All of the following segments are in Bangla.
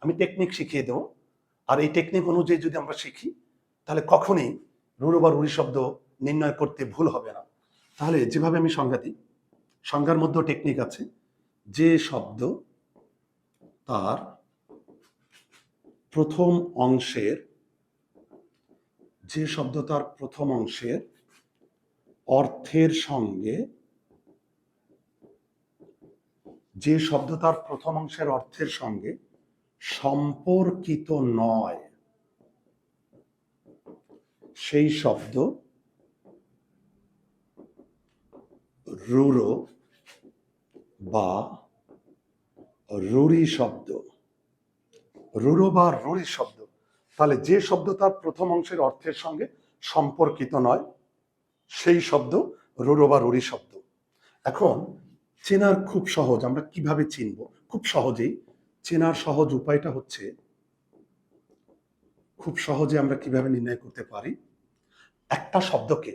আমি টেকনিক শিখিয়ে দেবো। আর এই টেকনিক অনুযায়ী যদি আমরা শিখি, তাহলে কখনই রুরু বা রুড়ি শব্দ নির্ণয় করতে ভুল হবে না। তাহলে যেভাবে আমি সংজ্ঞা দিই, সংজ্ঞার মধ্যেও টেকনিক আছে। যে শব্দ তার প্রথম অংশের, যে শব্দ তার প্রথম অংশের অর্থের সঙ্গে, যে শব্দ তার প্রথম অংশের অর্থের সঙ্গে সম্পর্কিত নয়। সেই শব্দ রুরো বা রুরি শব্দ। রুরো বা রুরি শব্দ। তাহলে যে শব্দ তার প্রথম অংশের অর্থের সঙ্গে সম্পর্কিত নয়, সেই শব্দ রুরো বা রুরি শব্দ। এখন চেনার খুব সহজ, আমরা কীভাবে চিনব? খুব সহজেই চেনার সহজ উপায়টা হচ্ছে, খুব সহজে আমরা কীভাবে নির্ণয় করতে পারি? একটা শব্দকে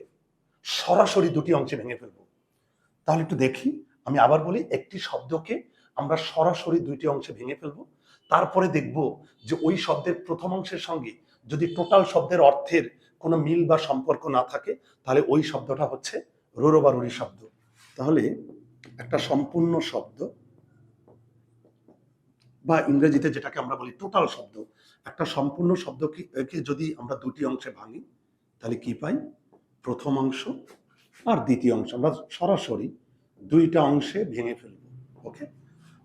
সরাসরি দুটি অংশে ভেঙে ফেলব। তাহলে একটু দেখি, আমি আবার বলি, একটি শব্দকে আমরা সরাসরি দুইটি অংশে ভেঙে ফেলব। তারপরে দেখব যে ওই শব্দের প্রথম অংশের সঙ্গে যদি টোটাল শব্দের অর্থের কোনো মিল বা সম্পর্ক না থাকে, তাহলে ওই শব্দটা হচ্ছে রোরো বা শব্দ। তাহলে একটা সম্পূর্ণ শব্দ বা ইংরেজিতে যেটাকে আমরা বলি টোটাল শব্দ, একটা সম্পূর্ণ শব্দকে যদি আমরা দুটি অংশে ভাঙি, তাহলে কি পাই? প্রথম অংশ আর দ্বিতীয় অংশ। আমরা সরাসরি দুইটা অংশে ভেঙে ফেলব ওকে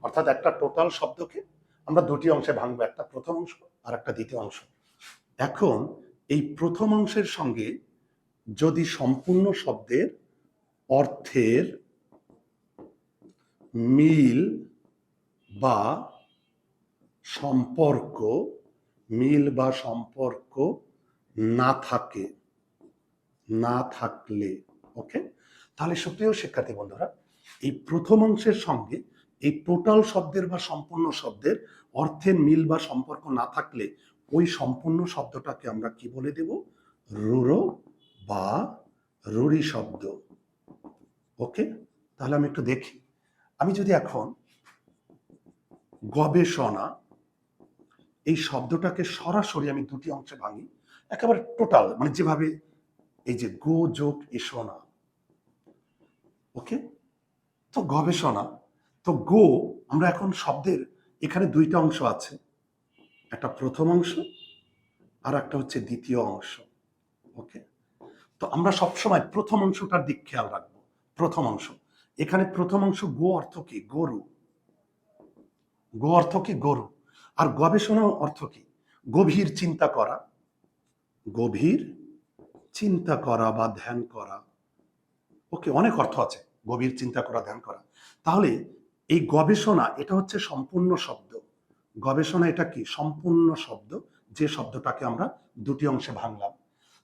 অর্থাৎ একটা টোটাল শব্দকে আমরা দুটি অংশে ভাঙবো, একটা প্রথম অংশ আর একটা দ্বিতীয় অংশ। এখন এই প্রথম অংশের সঙ্গে যদি সম্পূর্ণ শব্দের অর্থের মিল বা সম্পর্ক, মিল বা সম্পর্ক না থাকে, না থাকলে ওকে তাহলে সুপ্রিয় শিক্ষার্থী বন্ধুরা, এই প্রথম অংশের সঙ্গে এই টোটাল শব্দের বা সম্পূর্ণ শব্দের অর্থের মিল বা সম্পর্ক না থাকলে ওই সম্পূর্ণ শব্দটাকে আমরা কি বলে দেব? রুরো বা রুরি শব্দ ওকে তাহলে আমি একটু দেখি। আমি যদি এখন গবেষণা এই শব্দটাকে সরাসরি আমি দুটি অংশে ভাঙি। একেবারে টোটাল মানে যেভাবে এই যে গো, যোগ এসোনা ওকে? তো গবেষণা, তো গো, আমরা এখন শব্দের এখানে দুইটা অংশ আছে। একটা প্রথম অংশ, আর একটা হচ্ছে দ্বিতীয় অংশ। ওকে? তো আমরা সবসময় প্রথম অংশটার দিক খেয়াল রাখব। প্রথম অংশ। এখানে প্রথম অংশ গো অর্থ কি? গরু। গো অর্থ কি? গরু। আর গবেষণা অর্থ কি? গভীর চিন্তা করা, গভীর চিন্তা করা বা ধ্যান করা। ওকে, অনেক অর্থ আছে, গভীর চিন্তা করা, ধ্যান করা। তাহলে এই গবেষণা, এটা হচ্ছে সম্পূর্ণ শব্দ। গবেষণা এটা কি? সম্পূর্ণ শব্দ, যে শব্দটাকে আমরা দুটি অংশে ভাঙলাম।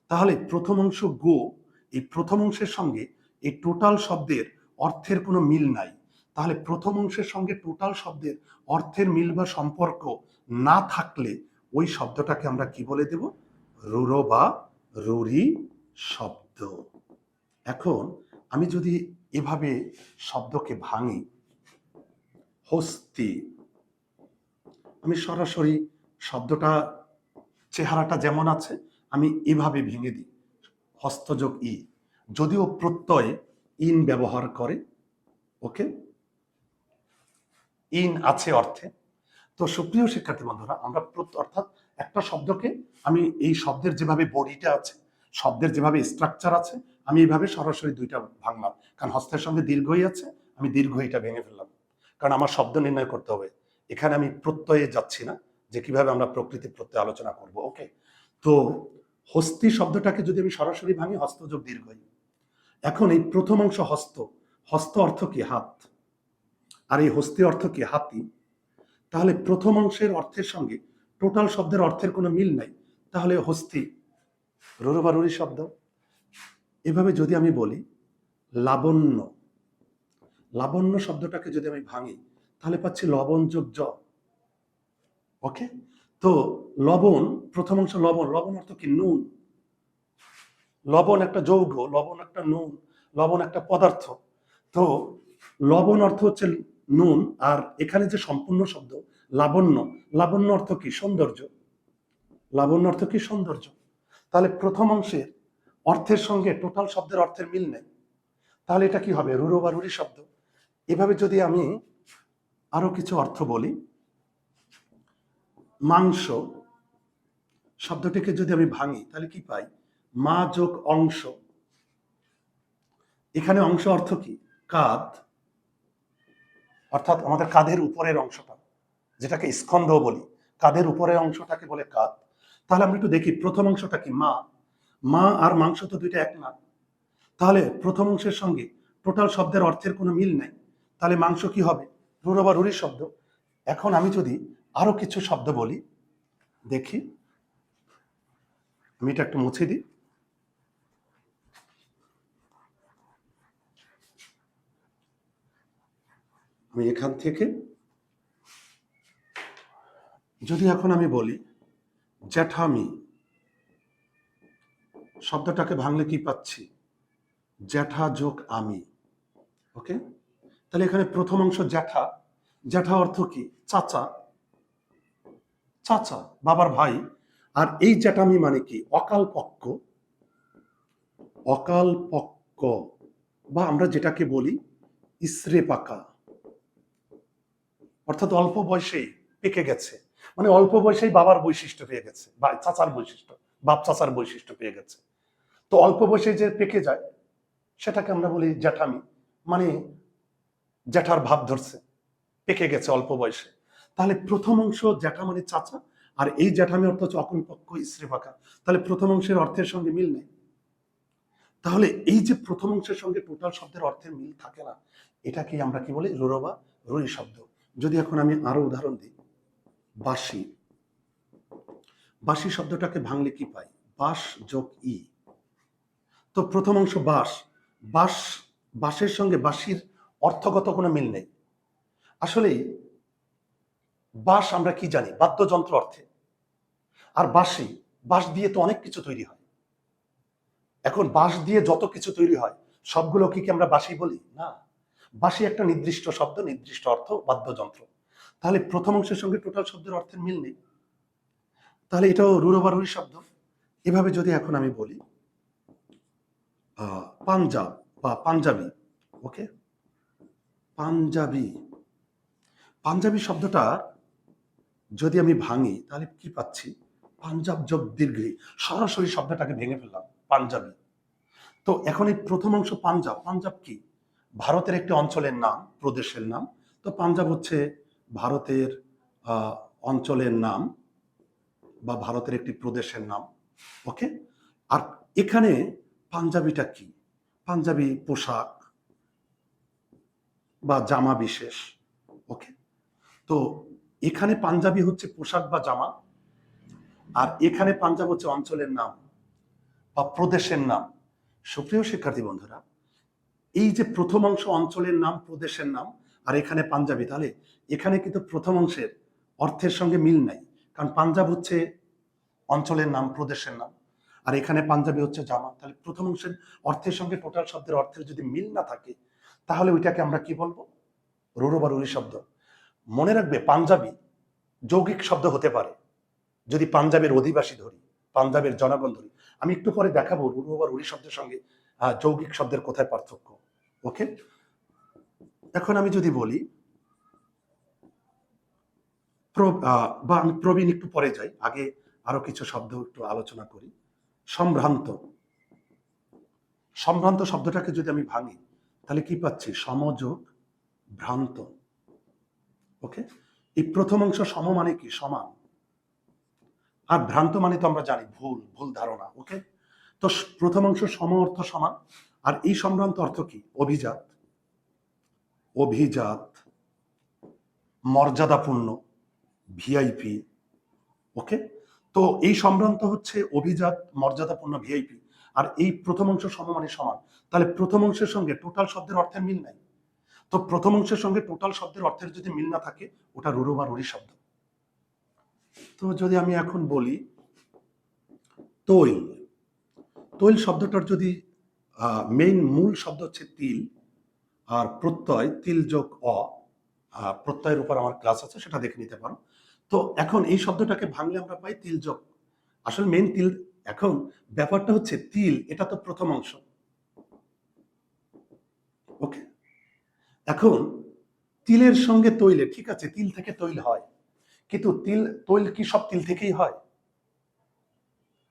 তাহলে প্রথম অংশ গো, এই প্রথম অংশের সঙ্গে এই টোটাল শব্দের অর্থের কোনো মিল নাই। তাহলে প্রথম অংশের সঙ্গে টোটাল শব্দের অর্থের মিল বা সম্পর্ক না থাকলে ওই শব্দটাকে আমরা কি বলে দেব? রুরো বা রুরি শব্দ। এখন আমি যদি এভাবে শব্দকে ভাঙি, হস্তি, আমি সরাসরি শব্দটা, চেহারাটা যেমন আছে, আমি এভাবে ভেঙে দিই। হস্তযোগ ই। যদিও প্রত্যয় ইন ব্যবহার করে, ওকে? ইন আছে অর্থে। তো সুপ্রিয় শিক্ষার্থী বন্ধুরা, আমরা অর্থাৎ একটা শব্দকে আমি এই শব্দের যেভাবে বডিটা আছে, শব্দের যেভাবে স্ট্রাকচার আছে, আমি এইভাবে সরাসরি দুইটা ভাঙলাম। কারণ হস্তের সঙ্গে দীর্ঘই আছে, আমি দীর্ঘ এটা ভেঙে ফেললাম। কারণ আমার শব্দ নির্ণয় করতে হবে। এখানে আমি প্রত্যয়ে যাচ্ছি না যে কীভাবে আমরা প্রকৃতি প্রত্যয় আলোচনা করব। ওকে? তো হস্তি শব্দটাকে যদি আমি সরাসরি ভাঙি, হস্তযোগ দীর্ঘই। এখন এই প্রথম অংশ হস্ত। হস্ত অর্থ কি? হাত। আর এই হস্তি অর্থ কি হাতি? তাহলে প্রথম অংশের অর্থের সঙ্গে টোটাল শব্দের অর্থের কোনো মিল নাই। তাহলে হস্তি, রোরবারুরি শব্দ। এভাবে যদি আমি বলি, লাবণ্য। লাবণ্য শব্দটাকে যদি আমি ভাঙি, তাহলে পাচ্ছি লবণ যোগ জ। ওকে? তো লবণ, প্রথম অংশ লবণ। লবণ অর্থ কি? নুন। লবণ একটা যৌগ, লবণ একটা নুন, লবণ একটা পদার্থ। তো লবণ অর্থ হচ্ছে নুন আর এখানে যে সম্পূর্ণ শব্দ, লাবণ্য লাবণ্য অর্থ কি? সৌন্দর্য। লাবণ্য অর্থ কি? সৌন্দর্য। তাহলে প্রথম অংশের অর্থের সঙ্গে টোটাল শব্দের অর্থের মিল নেই। তাহলে এটা কি হবে? রুরো বা রুরি শব্দ। এভাবে যদি আমি আরও কিছু অর্থ বলি, মাংস শব্দটিকে যদি আমি ভাঙি, তাহলে কি পাই? মা যোগ অংশ। এখানে অংশ অর্থ কি? কাঁধ অর্থাৎ আমাদের কাঁধের উপরের অংশটা, যেটাকে স্কন্ধ বলি, কাঁধের উপরের অংশটাকে বলে কাঁধ। তাহলে আমরা একটু দেখি, প্রথম অংশটা কি? মা। মা আর মাংস তো দুইটা এক না। তাহলে প্রথম অংশের সঙ্গে টোটাল শব্দের অর্থের কোনো মিল নাই। তাহলে মাংস কি হবে? রুরো বা রুরি শব্দ। এখন আমি যদি আরও কিছু শব্দ বলি, দেখি, আমি এটা একটু মুছে দিই। আমি এখান থেকে, যদি এখন আমি বলি, জ্যাঠামি, শব্দটাকে ভাঙলে কি পাচ্ছি? জ্যাঠা যোগ আমি, ওকে? তাহলে এখানে প্রথম অংশ জ্যাঠা। জ্যাঠা অর্থ কি? চাচা। চাচা, বাবার ভাই। আর এই জ্যাঠামি মানে কি? অকাল পক্ষ অকাল পক্ক। বা আমরা যেটাকে বলি ইসরে পাকা অর্থাৎ অল্প বয়সেই পেকে গেছে। মানে অল্প বয়সেই বাবার বৈশিষ্ট্য পেয়ে গেছে, বা চাচার বৈশিষ্ট্য, বাপ চাচার বৈশিষ্ট্য পেয়ে গেছে। তো অল্প বয়সে যে পেকে যায়, সেটাকে আমরা বলি জ্যাঠামি। মানে জ্যাঠার ভাব ধরছে, পেকে গেছে অল্প বয়সে। তাহলে প্রথম অংশ জ্যাঠা মানে চাচা, আর এই জ্যাঠামি অর্থ হচ্ছে স্ত্রী পাকা তাহলে প্রথম অংশের অর্থের সঙ্গে মিল নেই। তাহলে এই যে প্রথম অংশের সঙ্গে টোটাল শব্দের অর্থের মিল থাকে না এটাকে আমরা কি বলি? রুরবা, রুই শব্দ। যদি এখন আমি আরও উদাহরণ দিই বাসি বাসি শব্দটাকে ভাঙলে কি পাই? বাস যোগ ই। তো প্রথম অংশ বাস বাস বাসের সঙ্গে বাসির অর্থগত কোনো মিল নেই। আসলে বাস আমরা কি জানি? বাদ্যযন্ত্র অর্থে। আর বাঁশি, বাঁশ দিয়ে তো অনেক কিছু তৈরি হয়। এখন বাঁশ দিয়ে যত কিছু তৈরি হয়, সবগুলো কি কি আমরা বাঁশি বলি? না। বাঁশি একটা নির্দিষ্ট শব্দ, নির্দিষ্ট অর্থ, বাদ্যযন্ত্র। তাহলে প্রথম অংশের সঙ্গে টোটাল শব্দের অর্থের মিল নেই। তাহলে এটাও রুরোবারুরি শব্দ। এভাবে যদি এখন আমি বলি পাঞ্জাব বা পাঞ্জাবি ওকে পাঞ্জাবি। পাঞ্জাবি শব্দটা যদি আমি ভাঙি, তাহলে কি পাচ্ছি? পাঞ্জাব যোগ দীর্ঘি। সরাসরি শব্দটাকে ভেঙে ফেললাম, পাঞ্জাবি। তো এখন এই প্রথম অংশ পাঞ্জাব। পাঞ্জাব কি? ভারতের একটি অঞ্চলের নাম, প্রদেশের নাম। তো পাঞ্জাব হচ্ছে ভারতের অঞ্চলের নাম বা ভারতের একটি প্রদেশের নাম, ওকে? আর এখানে পাঞ্জাবিটা কি? পাঞ্জাবি পোশাক বা জামা বিশেষ, ওকে? তো এখানে পাঞ্জাবি হচ্ছে পোশাক বা জামা, আর এখানে পাঞ্জাব হচ্ছে অঞ্চলের নাম বা প্রদেশের নাম। সুপ্রিয় শিক্ষার্থী বন্ধুরা এই যে প্রথম অংশ অঞ্চলের নাম, প্রদেশের নাম আর এখানে পাঞ্জাবি, তাহলে এখানে কিন্তু প্রথম অংশের অর্থের সঙ্গে মিল নাই। কারণ পাঞ্জাব হচ্ছে অঞ্চলের নাম, প্রদেশের নাম আর এখানে পাঞ্জাবি হচ্ছে জামা। তাহলে প্রথম অংশের অর্থের সঙ্গে টোটাল শব্দের অর্থের যদি মিল না থাকে, তাহলে ওইটাকে আমরা কি বলব? রুরো বা রুরি শব্দ। মনে রাখবে, পাঞ্জাবি যৌগিক শব্দ হতে পারে। যদি পাঞ্জাবের অধিবাসী ধরি, পাঞ্জাবের জনগণ ধরি, আমি একটু পরে দেখাবো রুরু বা রুরি শব্দের সঙ্গে যৌগিক শব্দের কোথায় পার্থক্য? ওকে এখন আমি যদি বলি বা আমি প্রবীণ একটু পরে যাই, আগে আরও কিছু শব্দ একটু আলোচনা করি। সম্ভ্রান্ত। সম্ভ্রান্ত শব্দটাকে যদি আমি ভাঙি, তাহলে কি পাচ্ছি? সমযোগ ভ্রান্ত। ওকে এই প্রথম অংশ সম মানে কি? সমান। আর ভ্রান্ত মানে তো আমরা জানি, ভুল ভুল ধারণা। ওকে তো প্রথম অংশ সম অর্থ সমান আর এই সম্ভ্রান্ত অর্থ কি? অভিজাত। অভিজাত, মর্যাদাপূর্ণ ভিআইপি ওকে? তো এই সম্ভ্রান্ত হচ্ছে অভিজাত, মর্যাদাপূর্ণ ভিআইপি আর এই প্রথম অংশ সমমানে সমান। তাহলে প্রথম অংশের সঙ্গে টোটাল শব্দের অর্থের মিল নাই। তো প্রথম অংশের সঙ্গে টোটাল শব্দের অর্থের যদি মিল না থাকে, ওটা রুরু বা রুরি শব্দ। তো যদি আমি এখন বলি, তৈল। তৈল শব্দটার যদি মেইন মূল শব্দ হচ্ছে তিল, আর প্রত্যয়, তিল যোগ অ প্রত্যয়ের উপর আমার ক্লাস আছে, সেটা দেখে নিতে পারো। তো এখন এই শব্দটাকে ভাঙলে আমরা পাই তিলযোগ আসলে মেইন তিল, এখন ব্যাপারটা হচ্ছে তিল, এটা তো প্রথম অংশ। ওকে? এখন তিলের সঙ্গে তৈলে, ঠিক আছে, তিল থেকে তৈল হয়, কিন্তু তিল, তৈল কি সব তিল থেকেই হয়?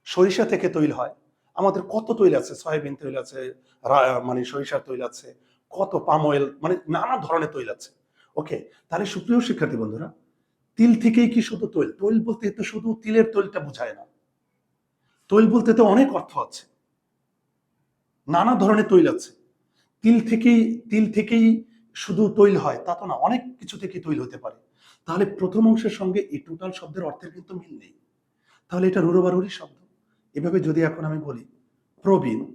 সরিষা থেকে তৈল হয়। আমাদের কত তৈল আছে? সয়াবিন তৈল আছে মানে সরিষার তৈল আছে, কত পাম অয়েল মানে নানা ধরনের তৈল আছে। ওকে তাহলে সুপ্রিয় শিক্ষার্থী বন্ধুরা, তিল থেকেই কি শুধু তৈল? তৈল বলতে তো শুধু তিলের তৈলটা বোঝায় না। তৈল বলতে তো অনেক অর্থ আছে। নানা ধরনের তৈল আছে। তিল থেকেই তিল থেকেই শুধু তৈল হয়, তা তো না, অনেক কিছু থেকে তৈল হতে পারে। তাহলে প্রথম অংশের সঙ্গে এই টোটাল শব্দের অর্থের কিন্তু মিল নেই। তাহলে এটা রুরোবারুরি শব্দ। এভাবে যদি এখন আমি বলি, প্রবীণ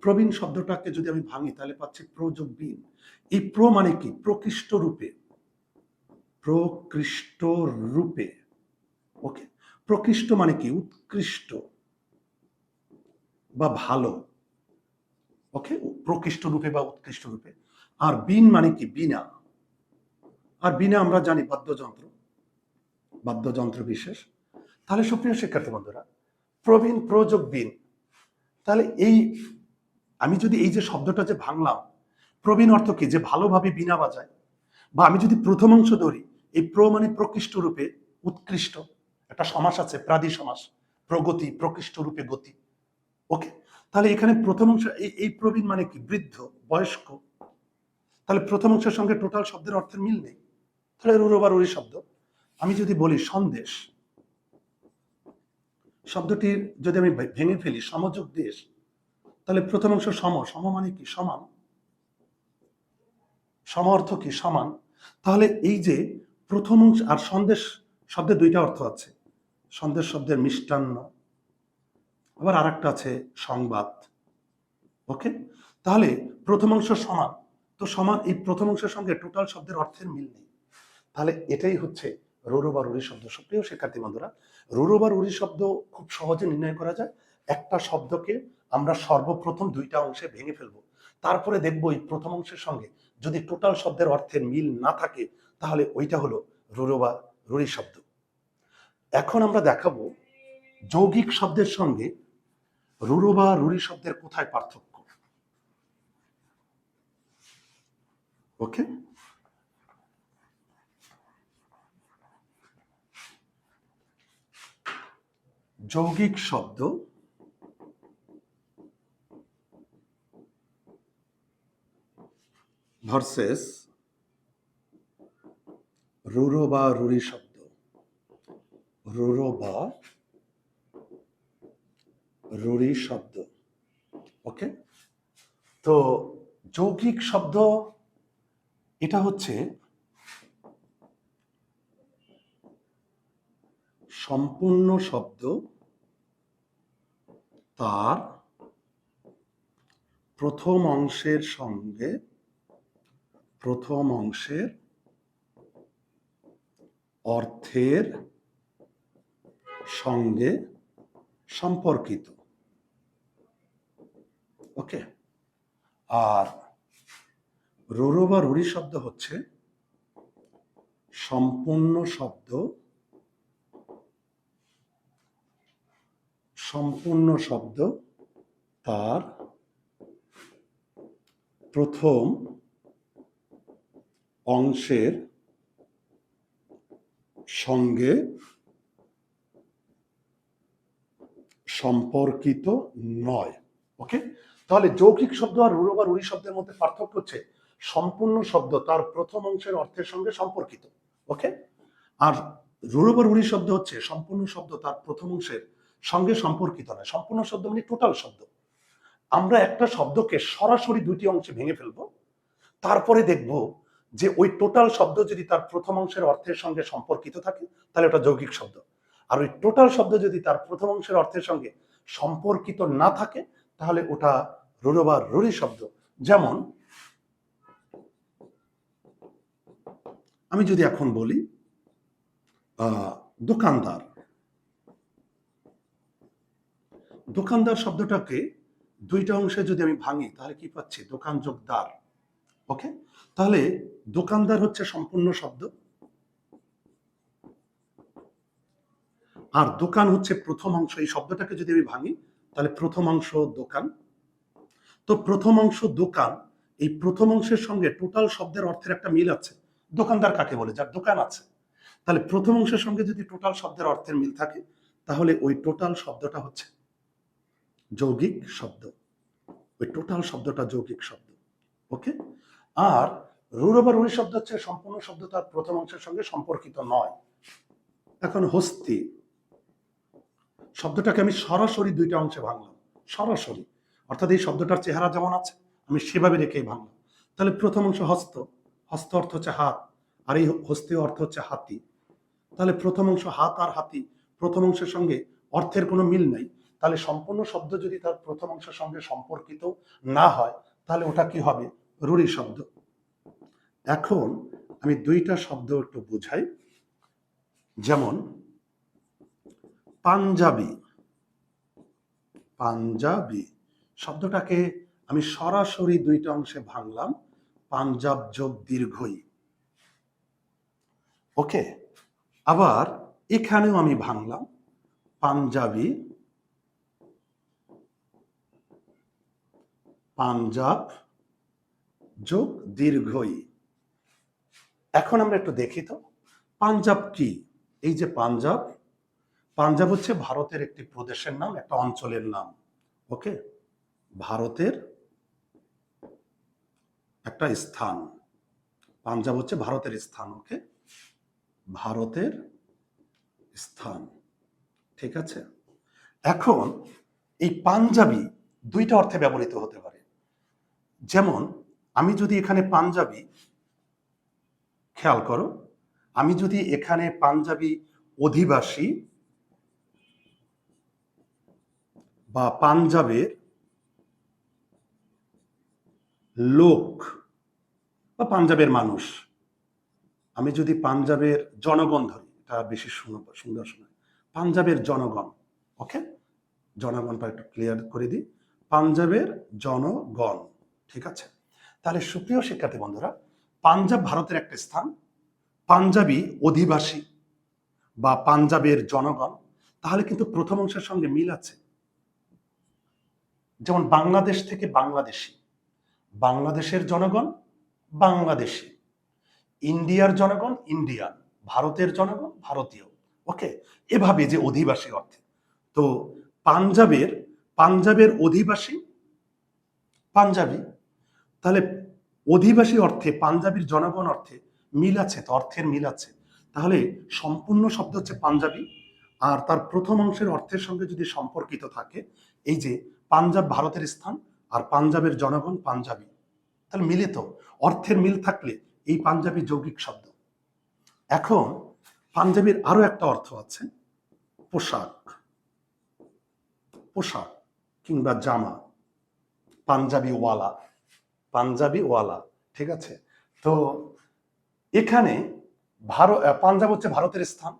প্রবীণ শব্দটাকে যদি আমি ভাঙি, তাহলে পাচ্ছি প্রযোগ বীন এই প্র মানে কি? প্রকৃষ্ট রূপে। প্রকৃষ্ট রূপে। ওকে। প্রকৃষ্ট মানে কি? উৎকৃষ্ট বা ভালো। ওকে? প্রকৃষ্ট রূপে বা উৎকৃষ্ট রূপে। আর বিন মানে কি? বিনা। আর বিনা আমরা জানি বাদ্যযন্ত্র। বাদ্যযন্ত্র বিশেষ। তাহলে সুপ্রিয় শিক্ষার্থী বন্ধুরা প্রবীণ প্রযোগ বিন তাহলে এই, আমি যদি এই যে শব্দটা যে ভাঙলাম, প্রবীণ অর্থ কি? যে ভালোভাবে বিনা বাজায়? বা আমি যদি প্রথম অংশ ধরি, এই প্র মানে প্রকৃষ্ট রূপে উৎকৃষ্ট। একটা সমাস আছে, প্রাদি সমাস। প্রগতি, প্রকৃষ্ট রূপে গতি। ওকে? তাহলে এখানে প্রথম অংশ, এই প্রবীণ মানে কি? বৃদ্ধ, বয়স্ক। তাহলে প্রথম অংশের সঙ্গে টোটাল শব্দের অর্থের মিল নেই। তাহলে রুরোবার শব্দ। আমি যদি বলি সন্দেশ শব্দটির যদি আমি ভেঙে ফেলি, সমযোগ দেশ, তাহলে প্রথম অংশ সম। সম মানে কি? সমান। সম অর্থ কি? সমান। তাহলে এই যে প্রথম অংশ আর সন্দেশ শব্দের দুইটা অর্থ আছে। সন্দেশ শব্দের মিষ্টান্ন। আবার আর একটা আছে, সংবাদ। ওকে? তাহলে প্রথম অংশ সমান। তো সমান, এই প্রথম অংশের সঙ্গে টোটাল শব্দের অর্থের মিল নেই। তাহলে এটাই হচ্ছে রোরো বা রুরি শব্দ। সুপ্রিয় শিক্ষার্থী বন্ধুরা রোরো বা রুরি শব্দ খুব সহজে নির্ণয় করা যায়। একটা শব্দকে আমরা সর্বপ্রথম দুইটা অংশে ভেঙে ফেলব। তারপরে দেখব এই প্রথম অংশের সঙ্গে যদি টোটাল শব্দের অর্থের মিল না থাকে, তাহলে ওইটা হলো রুরো বা রুরি শব্দ। এখন আমরা দেখাবো যৌগিক শব্দের সঙ্গে রুরো বা রুরি শব্দের কোথায় পার্থক্য। ওকে? যৌগিক শব্দ ভার্সেস রুরো বা রুরি শব্দ। রুরো বা রুরি শব্দ। ওকে তো যৌগিক শব্দ, এটা হচ্ছে সম্পূর্ণ শব্দ তার প্রথম অংশের সঙ্গে প্রথম অংশের অর্থের সঙ্গে সম্পর্কিত। ওকে? আর রোরো বা রুরি শব্দ হচ্ছে সম্পূর্ণ শব্দ সম্পূর্ণ শব্দ তার প্রথম অংশের সঙ্গে সম্পর্কিত নয়। ওকে? তাহলে যৌগিক শব্দ আর রুরো বা রুরি শব্দের মধ্যে পার্থক্য হচ্ছে সম্পূর্ণ শব্দ তার প্রথম অংশের অর্থের সঙ্গে সম্পর্কিত। ওকে? আর রুরো বা রুরি শব্দ হচ্ছে সম্পূর্ণ শব্দ তার প্রথম অংশের সঙ্গে সম্পর্কিত নয় সম্পূর্ণ শব্দ মানে টোটাল শব্দ। আমরা একটা শব্দকে সরাসরি দুটি অংশে ভেঙে ফেলব তারপরে দেখব যে ওই টোটাল শব্দ যদি তার প্রথম অংশের অর্থের সঙ্গে সম্পর্কিত থাকে তাহলে ওটা যৌগিক শব্দ। আর ওই টোটাল শব্দ যদি তার প্রথম অংশের অর্থের সঙ্গে সম্পর্কিত না থাকে তাহলে ওটা রুরো বা রুরি শব্দ। যেমন আমি যদি এখন বলি আহ, দোকানদার দোকানদার শব্দটাকে দুইটা অংশে যদি আমি ভাঙি, তাহলে কি পাচ্ছি? দোকান যোগদার। ওকে? তাহলে দোকানদার হচ্ছে সম্পূর্ণ শব্দ। আর দোকান হচ্ছে প্রথম অংশ। এই শব্দটাকে যদি আমি ভাঙি, তাহলে প্রথম অংশ দোকান। তো প্রথম অংশ দোকান, এই প্রথম অংশের সঙ্গে টোটাল শব্দের অর্থের একটা মিল আছে। দোকানদার কাকে বলে? যার দোকান আছে। তাহলে প্রথম অংশের সঙ্গে যদি টোটাল শব্দের অর্থের মিল থাকে, তাহলে ওই টোটাল শব্দটা হচ্ছে যৌগিক শব্দ। ওই টোটাল শব্দটা যৌগিক শব্দ। ওকে আর রুড়ো বা রুড়ি শব্দ হচ্ছে সম্পূর্ণ শব্দ তার প্রথম অংশের সঙ্গে সম্পর্কিত নয়। এখন হস্তি। শব্দটাকে আমি সরাসরি দুইটা অংশে ভাঙলাম। সরাসরি। অর্থাৎ এই শব্দটার চেহারা যেমন আছে, আমি সেভাবে রেখেই ভাঙলাম। তাহলে প্রথম অংশ হস্ত। হস্ত অর্থ হচ্ছে হাত, আর এই হস্তি অর্থ হচ্ছে হাতি। তাহলে প্রথম অংশ হাত আর হাতি। প্রথম অংশের সঙ্গে অর্থের কোনো মিল নাই। তাহলে সম্পূর্ণ শব্দ যদি তার প্রথম অংশের সঙ্গে সম্পর্কিত না হয়, তাহলে ওটা কি হবে? রুড়ি শব্দ। এখন আমি দুইটা শব্দ একটু বুঝাই। যেমন, পাঞ্জাবি। পাঞ্জাবি। শব্দটাকে আমি সরাসরি দুইটা অংশে ভাঙলাম। পাঞ্জাব যোগ দীর্ঘই। ওকে? আবার এখানেও আমি ভাঙলাম। পাঞ্জাবি পাঞ্জাব যোগ দীর্ঘই। এখন আমরা একটু দেখি তো, পাঞ্জাব কি? এই যে পাঞ্জাব পাঞ্জাব হচ্ছে ভারতের একটি প্রদেশের নাম, একটা অঞ্চলের নাম, ওকে? ভারতের একটা স্থান, পাঞ্জাব হচ্ছে ভারতের স্থান, ওকে? ভারতের স্থান, ঠিক আছে? এখন এই পাঞ্জাবি দুইটা অর্থে ব্যবহৃত হতে পারে। যেমন, আমি যদি এখানে পাঞ্জাবি, খেয়াল করো, আমি যদি এখানে পাঞ্জাবি অধিবাসী বা পাঞ্জাবের লোক বা পাঞ্জাবের মানুষ, আমি যদি পাঞ্জাবের জনগণ ধরি, এটা বেশি সুন্দর শোনায়, পাঞ্জাবের জনগণ ওকে জনগণটা একটু ক্লিয়ার করে দিই, পাঞ্জাবের জনগণ। ঠিক আছে? তাহলে সুপ্রিয় শিক্ষার্থী বন্ধুরা, পাঞ্জাব ভারতের একটা স্থান, পাঞ্জাবি অধিবাসী বা পাঞ্জাবের জনগণ, তাহলে কিন্তু প্রথম অংশের সঙ্গে মিল আছে। যেমন বাংলাদেশ থেকে বাংলাদেশি, বাংলাদেশের জনগণ, বাংলাদেশি। ইন্ডিয়ার জনগণ ইন্ডিয়ান ভারতের জনগণ, ভারতীয়। ওকে? এভাবে যে অধিবাসী অর্থে। তো পাঞ্জাবের পাঞ্জাবের অধিবাসী, পাঞ্জাবি তাহলে অধিবাসী অর্থে, পাঞ্জাবির জনগণ অর্থে মিল আছে তো, অর্থের মিল আছে। তাহলে সম্পূর্ণ শব্দ হচ্ছে পাঞ্জাবি, আর তার প্রথম অংশের অর্থের সঙ্গে যদি সম্পর্কিত থাকে, এই যে পাঞ্জাব ভারতের স্থান আর পাঞ্জাবের জনগণ পাঞ্জাবি, তাহলে মিলে তো। অর্থের মিল থাকলে এই পাঞ্জাবি যৌগিক শব্দ। এখন পাঞ্জাবির আরও একটা অর্থ আছে, পোশাক। পোশাক কিংবা জামা, পাঞ্জাবি ওয়ালা। পাঞ্জাবি ওয়ালা ঠিক আছে? তো এখানে ভারত পাঞ্জাব হচ্ছে ভারতের স্থান।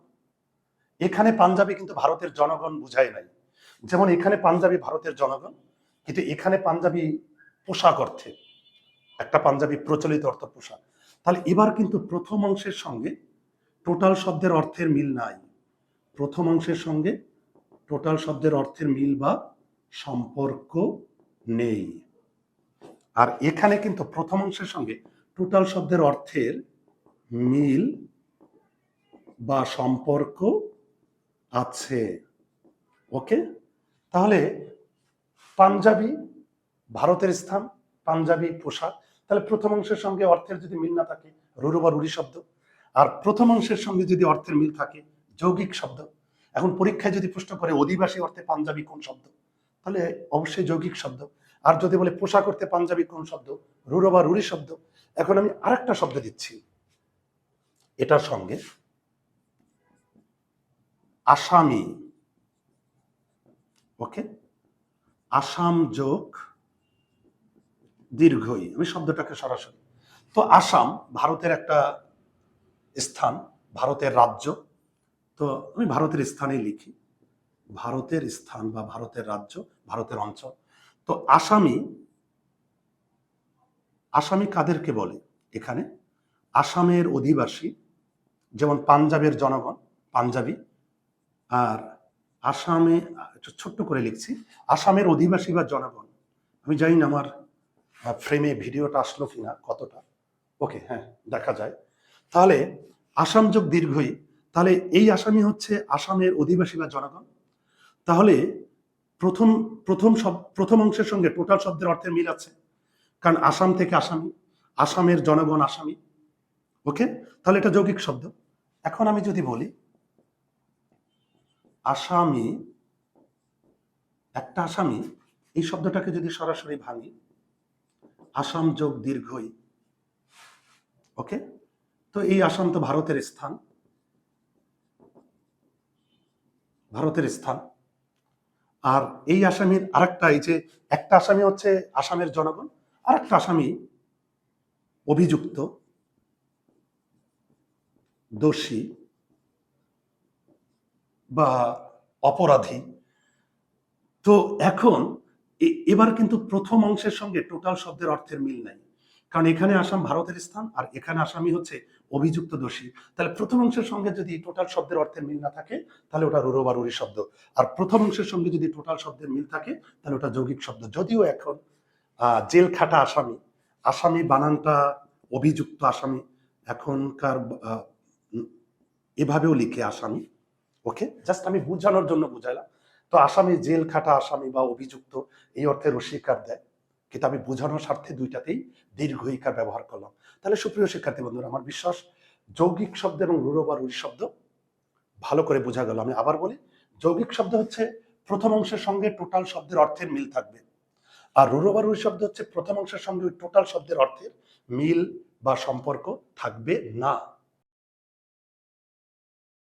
এখানে পাঞ্জাবি কিন্তু ভারতের জনগণ বুঝায় নাই। যেমন এখানে পাঞ্জাবি ভারতের জনগণ, কিন্তু এখানে পাঞ্জাবি পোশাক অর্থে, একটা পাঞ্জাবি প্রচলিত অর্থ পোশাক। তাহলে এবার কিন্তু প্রথম অংশের সঙ্গে টোটাল শব্দের অর্থের মিল নাই। প্রথম অংশের সঙ্গে টোটাল শব্দের অর্থের মিল বা সম্পর্ক নেই। আর এখানে কিন্তু প্রথম অংশের সঙ্গে টোটাল শব্দের অর্থের মিল বা সম্পর্ক আছে। ওকে? তাহলে পাঞ্জাবি ভারতের স্থান, পাঞ্জাবি পোশাক। তাহলে প্রথম অংশের সঙ্গে অর্থের যদি মিল না থাকে, রুরু বা রুড়ি শব্দ। আর প্রথম অংশের সঙ্গে যদি অর্থের মিল থাকে, যৌগিক শব্দ। এখন পরীক্ষায় যদি প্রশ্ন করে অধিবাসী অর্থে পাঞ্জাবি কোন শব্দ? তাহলে অবশ্যই যৌগিক শব্দ। আর যদি বলে পোশাক অর্থে পাঞ্জাবি কোন শব্দ? রুরো বা রুড়ি শব্দ? এখন আমি আরেকটা শব্দ দিচ্ছি। এটার সঙ্গে আসামি। ওকে? আসাম যোগ দীর্ঘই। আমি শব্দটাকে সরাসরি। তো আসাম ভারতের একটা স্থান, ভারতের রাজ্য। তো আমি ভারতের স্থানেই লিখি। ভারতের স্থান বা ভারতের রাজ্য, ভারতের অঞ্চল। তো আসামি আসামি কাদেরকে বলে এখানে? আসামের অধিবাসী, যেমন পাঞ্জাবের জনগণ, পাঞ্জাবি, আর আসামে ছোট্ট করে লিখছি, আসামের অধিবাসী বা জনগণ। আমি জানি না আমার ফ্রেমে ভিডিওটা আসলো কিনা, কতটা। ওকে হ্যাঁ দেখা যায়। তাহলে, আসাম যোগ দীর্ঘই। তাহলে এই আসামি হচ্ছে আসামের অধিবাসী বা জনগণ। তাহলে প্রথম প্রথম সব, প্রথম অংশের সঙ্গে টোটাল শব্দের অর্থের মিল আছে। কারণ আসাম থেকে আসামি, আসামের জনগণ আসামি। ওকে? তাহলে এটা যৌগিক শব্দ। এখন আমি যদি বলি, আসামি, একটা আসামি, এই শব্দটাকে যদি সরাসরি ভাঙি, আসাম যোগ দীর্ঘই। ওকে? তো এই আসাম তো ভারতের স্থান। ভারতের স্থান। আর এই আসামির আরেকটা এই যে একটা আসামি হচ্ছে আসামের জনগণ আর একটা আসামি অভিযুক্ত দোষী বা অপরাধী। তো এখন এবার কিন্তু প্রথম অংশের সঙ্গে টোটাল শব্দের অর্থের মিল নাই। কারণ এখানে আসাম ভারতের স্থান আর এখানে আসামি হচ্ছে অভিযুক্ত দোষী তাহলে প্রথম অংশের সঙ্গে যদি টোটাল শব্দের অর্থের মিল না থাকে, তাহলে ওটা রুরো বা রুরি শব্দ। আর প্রথম অংশের সঙ্গে যদি টোটাল শব্দের মিল থাকে, তাহলে ওটা যৌগিক শব্দ। যদিও এখন জেল খাটা আসামি আসামি বানানটা অভিযুক্ত আসামি, এখনকার এভাবেও লিখে আসামি। ওকে? জাস্ট আমি বুঝানোর জন্য বুঝাইলাম। তো আসামি জেল খাটা আসামি বা অভিযুক্ত, এই অর্থে রসিকার দেয়। কিন্তু আমি বোঝানোর স্বার্থে দুইটাতেই দীর্ঘইকার ব্যবহার করলাম। তাহলে সুপ্রিয় শিক্ষার্থী বন্ধুরা, আমার বিশ্বাস যৌগিক শব্দ এবং রুরো বা রুরি শব্দ ভালো করে বোঝা গেল। আমি আবার বলি, যৌগিক শব্দ হচ্ছে প্রথম অংশের সঙ্গে টোটাল শব্দের অর্থের মিল থাকবে। আর রুরো বা রুরি শব্দ হচ্ছে প্রথম অংশের সঙ্গে ওই টোটাল শব্দের অর্থের মিল বা সম্পর্ক থাকবে না।